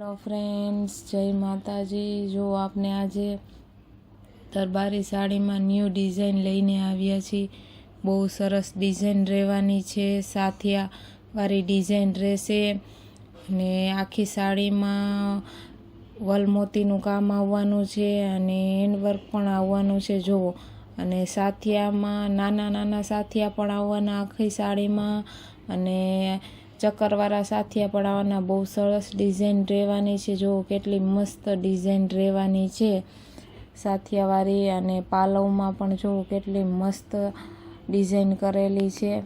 Hello friends જય માતાજી. જો આપને આજે દરબારી સાડીમાં ન્યૂ ડિઝાઇન લઈને આવ્યા છીએ. બહુ સરસ ડિઝાઇન રહેવાની છે. સાથિયા વાળી ડિઝાઇન રહેશે. અને આખી સાડીમાં વલમોતીનું કામ આવવાનું છે અને હેન્ડવર્ક પણ આવવાનું છે. જુઓ. અને સાથિયામાં નાના નાના સાથિયા પણ આવવાના આખી સાડીમાં. અને ચક્કરવાળા સાથિયા પણ આવવાના બહુ સરસ ડિઝાઇન રહેવાની છે. જુઓ કેટલી મસ્ત ડિઝાઇન રહેવાની છે. સાથિયાવાળી અને પાલવમાં પણ જુઓ કેટલી મસ્ત ડિઝાઇન કરેલી છે.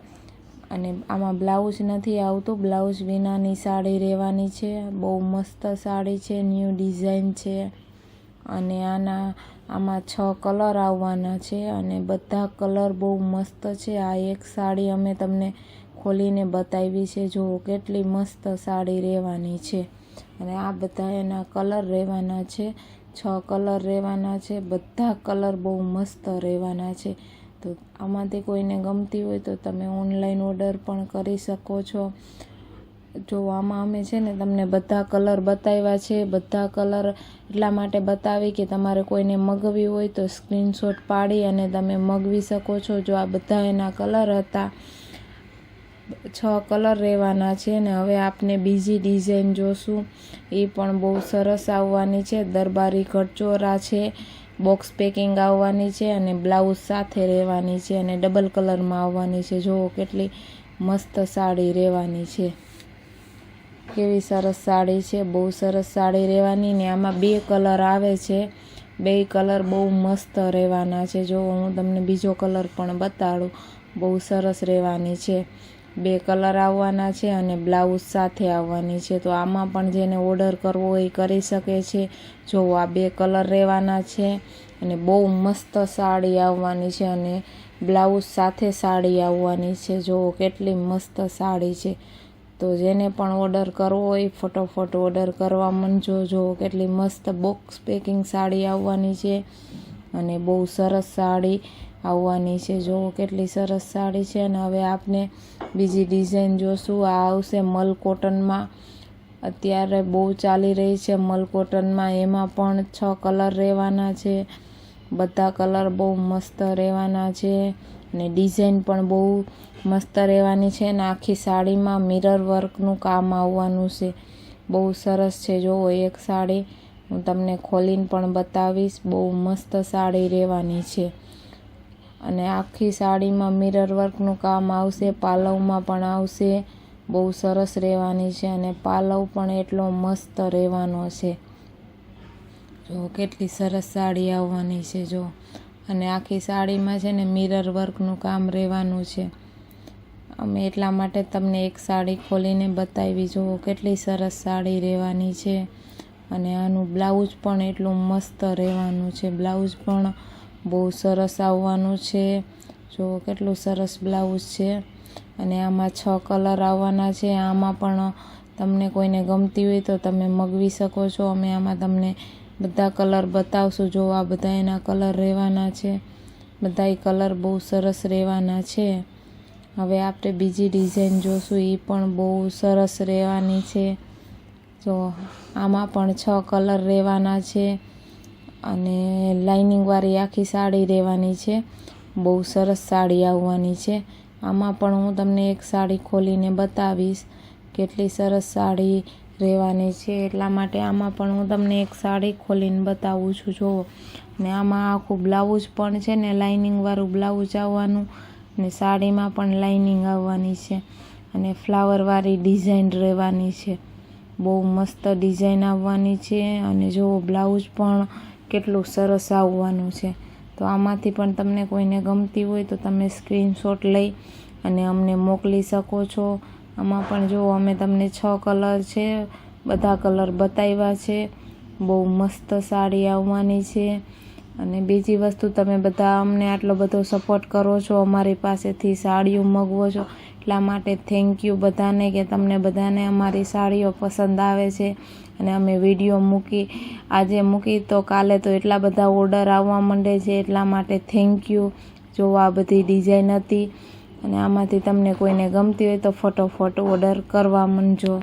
અને આમાં બ્લાઉઝ નથી આવતું. બ્લાઉઝ વિનાની સાડી રહેવાની છે. બહુ મસ્ત સાડી છે. ન્યૂ ડિઝાઇન છે. અને આના, આમાં છ કલર આવવાના છે. અને બધા કલર બહુ મસ્ત છે. આ એક સાડી અમે તમને ખોલીને બતાવી છે, જુઓ કેટલી મસ્ત સાડી રહેવાની છે. અને આ બધા એના કલર રહેવાના છે, છ કલર રહેવાના છે, બધા કલર બહુ મસ્ત રહેવાના છે. તો આમાંથી કોઈને ગમતી હોય તો તમે ઓનલાઈન ઓર્ડર પણ કરી શકો છો. જો આમાં અમે છે ને તમને બધા કલર બતાવ્યા છે, બધા કલર એટલા માટે બતાવી કે તમારે કોઈને મગવી હોય તો સ્ક્રીનશોટ પાડી અને તમે મગવી શકો છો. જો આ બધા એના કલર હતા છ કલર રહેવાના છે ને હવે આપને બીજી ડિઝાઇન જોશું. એ પણ બહુ સરસ આવવાની છે. દરબારી ઘટચોરા છે, બોક્સ પેકિંગ આવવાની છે અને બ્લાઉઝ સાથે રહેવાની છે અને ડબલ કલરમાં આવવાની છે. જુઓ કેટલી મસ્ત સાડી રહેવાની છે. કેવી સરસ સાડી છે. બહુ સરસ સાડી રહેવાની ને આમાં બે કલર આવે છે. બે કલર બહુ મસ્ત રહેવાના છે. જો હું તમને બીજો કલર પણ બતાડું. બહુ સરસ રહેવાની છે. બે કલર આવવાના છે અને બ્લાઉઝ સાથે આવવાની છે. તો આમાં પણ જેને ઓર્ડર કરવો એ કરી શકે છે. જો આ બે કલર રહેવાના છે અને બહુ મસ્ત સાડી આવવાની છે અને બ્લાઉઝ સાથે સાડી આવવાની છે. જુઓ કેટલી મસ્ત સાડી છે. તો જેને પણ ઓર્ડર કરવો હોય ફટોફટ ઓર્ડર કરવા માંડજો જો કેટલી મસ્ત બોક્સ પેકિંગ સાડી આવવાની છે. અને બહુ સરસ સાડી આવવાની છે. જુઓ કેટલી સરસ સાડી છે અને હવે આપને બીજી ડિઝાઇન જોશું. આ આવશે મલ કોટનમાં. અત્યારે બહુ ચાલી રહી છે મલ કોટનમાં. એમાં પણ છ કલર રહેવાના છે. બધા કલર બહુ મસ્ત રહેવાના છે અને ડિઝાઇન પણ બહુ મસ્ત રહેવાની છે અને આખી સાડીમાં મિરર વર્કનું કામ આવવાનું છે. બહુ સરસ છે. જુઓ એક સાડી હું તમને ખોલીને પણ બતાવીશ, બહુ મસ્ત સાડી રહેવાની છે. અને આખી સાડીમાં મિરર વર્કનું કામ આવશે, પાલવમાં પણ આવશે, બહુ સરસ રહેવાની છે અને પાલવ પણ એટલો મસ્ત રહેવાનો છે. જો કેટલી સરસ સાડી આવવાની છે જો. અને આખી સાડીમાં છે ને મિરર વર્કનું કામ રહેવાનું છે. અમે એટલા માટે તમને એક સાડી ખોલીને બતાવી જુઓ કેટલી સરસ સાડી રહેવાની છે. અને આનું બ્લાઉઝ પણ એટલું મસ્ત રહેવાનું છે. બ્લાઉઝ પણ બહુ સરસ આવવાનું છે. જો કેટલું સરસ બ્લાઉઝ છે. અને આમાં છ કલર આવવાના છે. આમાં પણ તમને કોઈને ગમતી હોય તો તમે મગવી શકો છો. અમે આમાં તમને બધા કલર બતાવશું. જો આ બધા એના કલર રહેવાના છે. બધા કલર બહુ સરસ રહેવાના છે. હવે આપણે બીજી ડિઝાઇન જોશું. એ પણ બહુ સરસ રહેવાની છે. જો આમાં પણ છ કલર રહેવાના છે અને લાઇનિંગવાળી આખી સાડી રહેવાની છે. બહુ સરસ સાડી આવવાની છે. આમાં પણ હું તમને એક સાડી ખોલીને બતાવીશ કેટલી સરસ સાડી રહેવાની છે. એટલા માટે આમાં પણ હું તમને એક સાડી ખોલીને બતાવું છું. જુઓ ને આમાં આખું બ્લાઉઝ પણ છે ને લાઇનિંગવાળું બ્લાઉઝ આવવાનું ને સાડીમાં પણ લાઇનિંગ આવવાની છે અને ફ્લાવરવાળી ડિઝાઇન રહેવાની છે. બહુ મસ્ત ડિઝાઇન આવવાની છે અને જુઓ બ્લાઉઝ પણ કેટલું સરસ આવવાનું છે. તો આમાંથી પણ તમને કોઈને ગમતી હોય તો તમે સ્ક્રીનશોટ લઈ અને અમને મોકલી શકો છો. આમાં પણ જુઓ અમે તમને છ કલર છે, બધા કલર બતાવ્યા છે. બહુ મસ્ત સાડી આવવાની છે. અને બીજી વસ્તુ તમે બધા અમને આટલો બધો સપોર્ટ કરો છો, અમારી પાસેથી સાડીઓ મગવો છો. એટલા માટે થેન્ક યુ બધાને કે તમને બધાને અમારી સાડીઓ પસંદ આવે છે. અને અમે વીડિયો મૂકી, આજે મૂકી તો કાલે તો એટલા બધા ઓર્ડર આવવા માંડે છે, એટલા માટે થેન્ક યુ જો આ બધી ડિઝાઇન હતી અને આમાંથી તમને કોઈને ગમતી હોય તો ફટોફટ ઓર્ડર કરવા માંડજો.